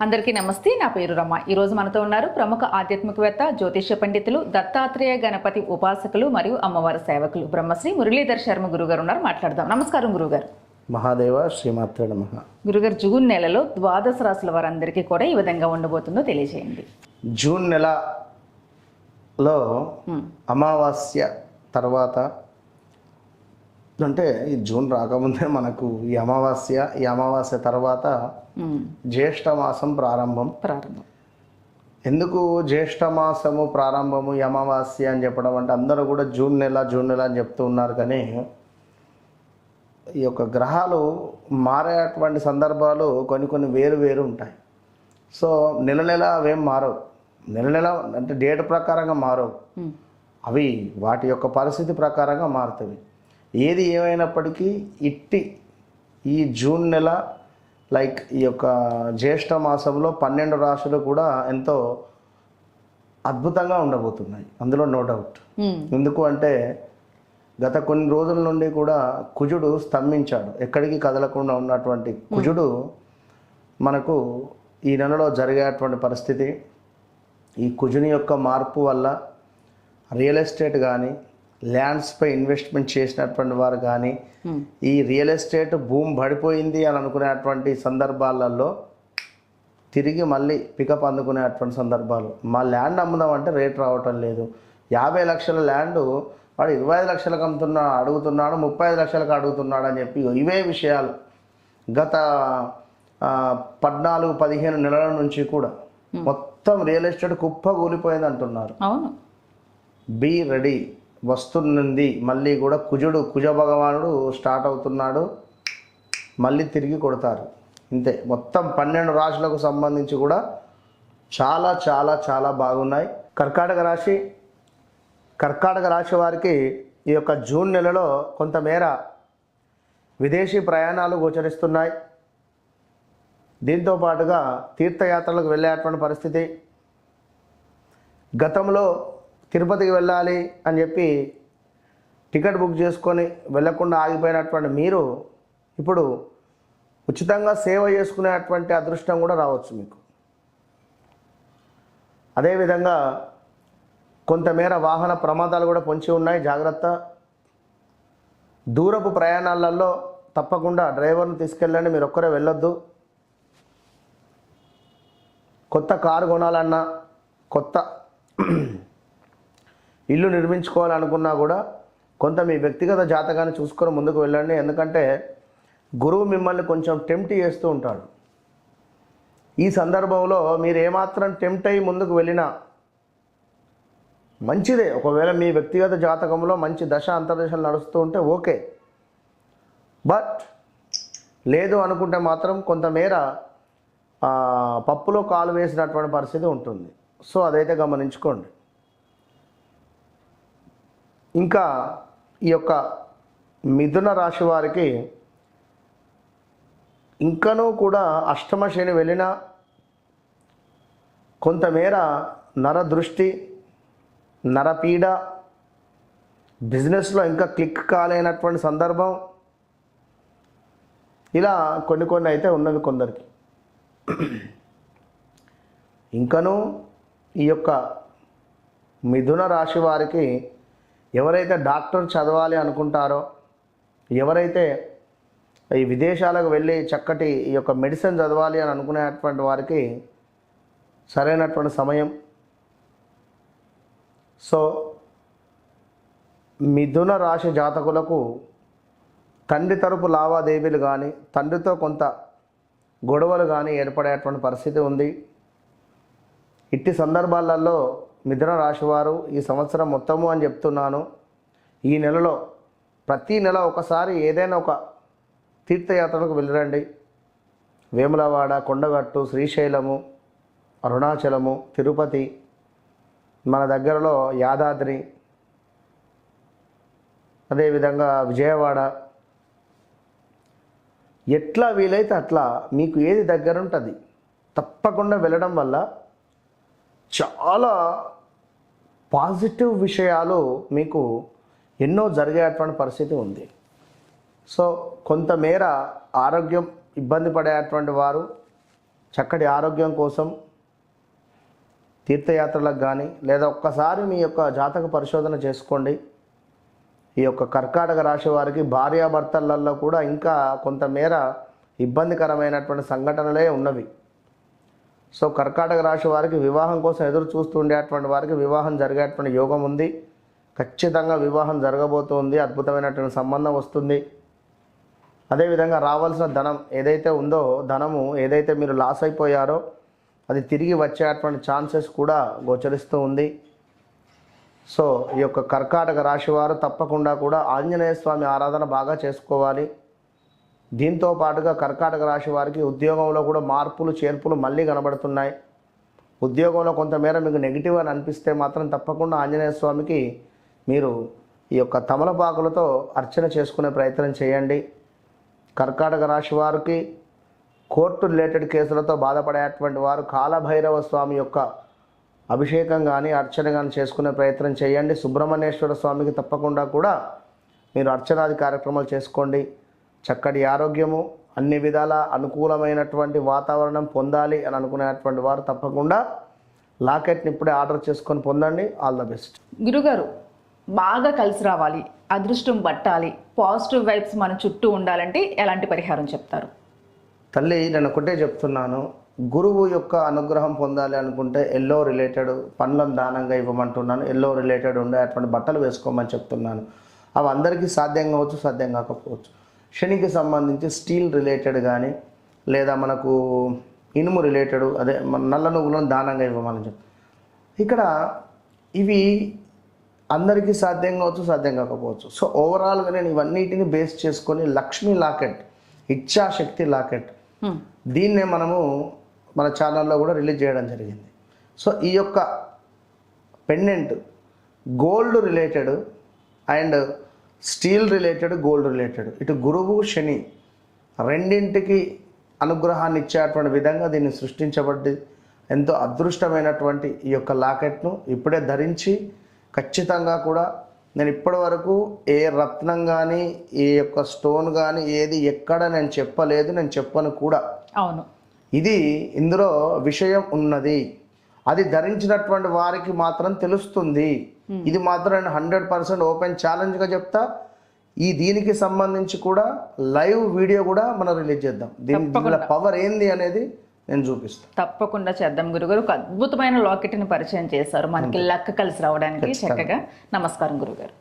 అందరికీ నమస్తే నా పేరు రమ. ఈరోజు మనతో ఉన్నారు ప్రముఖ ఆధ్యాత్మికవేత్త జ్యోతిష్య పండితులు దత్తాత్రేయ గణపతి ఉపాసకులు మరియు అమ్మవారి సేవకులు బ్రహ్మశ్రీ మురళీధర్ శర్మ గురుగారు ఉన్నారు. మాట్లాడదాం. నమస్కారం గురుగారు. మహాదేవ శ్రీమాత్ర నమ. గురుగారు జూన్ నెలలో ద్వాదశ రాశుల వారందరికీ కూడా ఈ విధంగా ఉండబోతుందో తెలియజేయండి. జూన్ నెలలో అమావాస్య తర్వాత అంటే ఈ జూన్ రాకముందే మనకు ఈ అమావాస్య ఈ అమావాస్య తర్వాత జ్యేష్ఠ మాసం ప్రారంభం. ప్రారంభం. ఎందుకు జ్యేష్ఠ మాసము ప్రారంభము ఈ అమావాస్య అని చెప్పడం అంటే అందరూ కూడా జూన్ నెల జూన్ నెల అని చెప్తూ ఉన్నారు కానీ ఈ యొక్క గ్రహాలు మారేటువంటి సందర్భాలు కొన్ని కొన్ని వేరు వేరు ఉంటాయి. సో నెల నెల అవేం మారవు. నెల నెల అంటే డేట్ ప్రకారంగా మారవు. అవి వాటి యొక్క పరిస్థితి ప్రకారంగా మారుతాయి. ఏది ఏమైనప్పటికీ ఇట్టి ఈ జూన్ నెల లైక్ ఈ యొక్క జ్యేష్ఠ మాసంలో పన్నెండు రాశులు కూడా ఎంతో అద్భుతంగా ఉండబోతున్నాయి. అందులో నో డౌట్ ఉమ్, ఎందుకు అంటే గత కొన్ని రోజుల నుండి కూడా కుజుడు స్తంభించాడు. ఎక్కడికి కదలకుండా ఉన్నటువంటి కుజుడు మనకు ఈ నెలలో జరిగేటువంటి పరిస్థితి ఈ కుజుని యొక్క మార్పు వల్ల రియల్ ఎస్టేట్ కానీ ల్యాండ్స్పై ఇన్వెస్ట్మెంట్ చేసినటువంటి వారు కానీ ఈ రియల్ ఎస్టేట్ భూమి పడిపోయింది అని అనుకునేటువంటి సందర్భాలలో తిరిగి మళ్ళీ పికప్ అందుకునేటువంటి సందర్భాలు. మా ల్యాండ్ అమ్ముదాం అంటే రేట్ రావటం లేదు. యాభై లక్షల ల్యాండ్ వాడు ఇరవై ఐదు లక్షలకు అమ్ముతున్నా అడుగుతున్నాడు ముప్పై ఐదు లక్షలకు అడుగుతున్నాడు అని చెప్పి ఇవే విషయాలు. గత పద్నాలుగు పదిహేను నెలల నుంచి కూడా మొత్తం రియల్ ఎస్టేట్ కుప్ప కూలిపోయింది అంటున్నారు అవును. Be ready. వస్తున్నది. మళ్ళీ కూడా కుజుడు కుజ భగవానుడు స్టార్ట్ అవుతున్నాడు. మళ్ళీ తిరిగి కొడతారు. ఇంతే. మొత్తం పన్నెండు రాశులకు సంబంధించి కూడా చాలా చాలా చాలా బాగున్నాయి. కర్కాటక రాశి కర్కాటక రాశి వారికి ఈ యొక్క జూన్ నెలలో కొంతమేర విదేశీ ప్రయాణాలు గోచరిస్తున్నాయి. దీంతో పాటుగా తీర్థయాత్రలకు వెళ్ళేటువంటి పరిస్థితి. గతంలో తిరుపతికి వెళ్ళాలి అని చెప్పి టికెట్ బుక్ చేసుకొని వెళ్ళకుండా ఆగిపోయినటువంటి మీరు ఇప్పుడు ఉచితంగా సేవ చేసుకునేటువంటి అదృష్టం కూడా రావచ్చు మీకు. అదేవిధంగా కొంతమేర వాహన ప్రమాదాలు కూడా పొంచి ఉన్నాయి. జాగ్రత్త. దూరపు ప్రయాణాలలో తప్పకుండా డ్రైవర్ను తీసుకెళ్ళండి. మీరు ఒక్కరే వెళ్ళొద్దు. కొత్త కారు కొనాలన్నా కొత్త ఇల్లు నిర్మించుకోవాలనుకున్నా కూడా కొంత మీ వ్యక్తిగత జాతకాన్ని చూసుకొని ముందుకు వెళ్ళండి. ఎందుకంటే గురువు మిమ్మల్ని కొంచెం టెంప్ట్ చేస్తూ ఉంటాడు. ఈ సందర్భంలో మీరు ఏమాత్రం టెంప్ట్ అయ్యి ముందుకు వెళ్ళినా మంచిదే. ఒకవేళ మీ వ్యక్తిగత జాతకంలో మంచి దశ అంతర్దశలు నడుస్తూ ఉంటే ఓకే. బట్ లేదు అనుకుంటే మాత్రం కొంతమేర పప్పులో కాలు వేసినటువంటి పరిస్థితి ఉంటుంది. సో అదైతే గమనించుకోండి. ఇంకా ఈ యొక్క మిథున రాశి వారికి ఇంకనూ కూడా అష్టమ శని వెళ్ళినా కొంతమేర నర దృష్టి నరపీడ బిజినెస్లో ఇంకా క్లిక్ కాలేనటువంటి సందర్భం. ఇలా కొన్ని కొన్ని అయితే ఉన్నవి కొందరికి. ఇంకనూ ఈ యొక్క మిథున రాశి వారికి ఎవరైతే డాక్టర్ చదవాలి అనుకుంటారో ఎవరైతే ఈ విదేశాలకు వెళ్ళి చక్కటి ఈ యొక్క మెడిసిన్ చదవాలి అని అనుకునేటువంటి వారికి సరైనటువంటి సమయం. సో మిథున రాశి జాతకులకు తండ్రి తరపు లావాదేవీలు కానీ తండ్రితో కొంత గొడవలు కానీ ఏర్పడేటువంటి పరిస్థితి ఉంది. ఇట్టి సందర్భాలలో మిథున రాశివారు ఈ సంవత్సరం మొత్తము అని చెప్తున్నాను. ఈ నెలలో ప్రతి నెల ఒకసారి ఏదైనా ఒక తీర్థయాత్రలకు వెళ్ళరండి. వేములవాడ కొండగట్టు శ్రీశైలము అరుణాచలము తిరుపతి మన దగ్గరలో యాదాద్రి అదేవిధంగా విజయవాడ. ఎట్లా వీలైతే అట్లా మీకు ఏది దగ్గర ఉంటుంది తప్పకుండా వెళ్ళడం వల్ల చాలా పాజిటివ్ విషయాలు మీకు ఎన్నో జరిగేటువంటి పరిస్థితి ఉంది. సో కొంతమేర ఆరోగ్యం ఇబ్బంది పడేటువంటి వారు చక్కటి ఆరోగ్యం కోసం తీర్థయాత్రలకు కానీ లేదా ఒక్కసారి మీ యొక్క జాతక పరిశోధన చేసుకోండి. ఈ యొక్క కర్కాటక రాశి వారికి భార్యాభర్తలలో కూడా ఇంకా కొంతమేర ఇబ్బందికరమైనటువంటి సంఘటనలే ఉన్నవి. సో కర్కాటక రాశి వారికి వివాహం కోసం ఎదురు చూస్తుండేటువంటి వారికి వివాహం జరిగేటువంటి యోగం ఉంది. ఖచ్చితంగా వివాహం జరగబోతుంది అద్భుతమైనటువంటి సంబంధం వస్తుంది. అదేవిధంగా రావాల్సిన ధనం ఏదైతే ఉందో ధనము ఏదైతే మీరు లాస్ అయిపోయారో అది తిరిగి వచ్చేటువంటి ఛాన్సెస్ కూడా గోచరిస్తూ ఉంది. సో ఈ యొక్క కర్కాటక రాశి వారు తప్పకుండా కూడా ఆంజనేయ స్వామి ఆరాధన బాగా చేసుకోవాలి. దీంతో పాటుగా కర్కాటక రాశి వారికి ఉద్యోగంలో కూడా మార్పులు చేర్పులు మళ్ళీ కనబడుతున్నాయి. ఉద్యోగంలో కొంతమేర మీకు నెగిటివ్ అని అనిపిస్తే మాత్రం తప్పకుండా ఆంజనేయ స్వామికి మీరు ఈ యొక్క తమలపాకులతో అర్చన చేసుకునే ప్రయత్నం చేయండి. కర్కాటక రాశి వారికి కోర్టు రిలేటెడ్ కేసులతో బాధపడేటువంటి వారు కాలభైరవ స్వామి యొక్క అభిషేకం కానీ అర్చన కానీ చేసుకునే ప్రయత్నం చేయండి. సుబ్రహ్మణ్యేశ్వర స్వామికి తప్పకుండా కూడా మీరు అర్చనాది కార్యక్రమాలు చేసుకోండి. చక్కటి ఆరోగ్యము అన్ని విధాల అనుకూలమైనటువంటి వాతావరణం పొందాలి అని అనుకునేటువంటి వారు తప్పకుండా లాకెట్ని ఇప్పుడే ఆర్డర్ చేసుకొని పొందండి. All the best. గురుగారు బాగా కలిసి రావాలి అదృష్టం పట్టాలి పాజిటివ్ వైబ్స్ మన చుట్టూ ఉండాలంటే ఎలాంటి పరిహారం చెప్తారు? తల్లి నేను ఒకటే చెప్తున్నాను. గురువు యొక్క అనుగ్రహం పొందాలి అనుకుంటే ఎల్లో రిలేటెడ్ పండ్లను దానంగా ఇవ్వమంటున్నాను. ఎల్లో రిలేటెడ్ ఉండే అటువంటి బట్టలు వేసుకోమని చెప్తున్నాను. అవి అందరికీ సాధ్యం కావచ్చు సాధ్యం కాకపోవచ్చు. శనికి సంబంధించి స్టీల్ రిలేటెడ్ కానీ లేదా మనకు ఇనుము రిలేటెడ్ అదే మన నల్ల నువ్వులను దానంగా ఇవ్వమని చెప్పి. ఇక్కడ ఇవి అందరికీ సాధ్యం కావచ్చు సాధ్యం కాకపోవచ్చు. సో ఓవరాల్గా నేను ఇవన్నిటిని బేస్ చేసుకొని లక్ష్మీ లాకెట్ ఇచ్ఛాశక్తి లాకెట్ హ్మ్. దీన్నే మనము మన ఛానల్లో కూడా రిలీజ్ చేయడం జరిగింది. సో ఈ యొక్క pendant gold related and steel related gold related. ఇటు గురువు శని రెండింటికి అనుగ్రహాన్ని ఇచ్చేటువంటి విధంగా దీన్ని సృష్టించబడ్డి ఎంతో అదృష్టమైనటువంటి ఈ యొక్క లాకెట్ను ఇప్పుడే ధరించి ఖచ్చితంగా కూడా నేను ఇప్పటి వరకు ఏ రత్నం కానీ ఏ యొక్క స్టోన్ కానీ ఏది ఎక్కడ నేను చెప్పలేదు నేను చెప్పను కూడా. అవును. ఇది ఇందులో విషయం ఉన్నది. అది ధరించినటువంటి వారికి మాత్రం తెలుస్తుంది. ఇది మాత్రం నేను హండ్రెడ్ పర్సెంట్ ఓపెన్ ఛాలెంజ్గా చెప్తా. ఈ దీనికి సంబంధించి కూడా లైవ్ వీడియో కూడా మనం రిలీజ్ చేద్దాం. దీని పవర్ ఏంది అనేది నేను చూపిస్తాను తప్పకుండా చేద్దాం గురుగారు. ఒక అద్భుతమైన లాకెట్ని పరిచయం చేశారు. మనకి లక్క కలిసి రావడానికి చక్కగా నమస్కారం గురుగారు.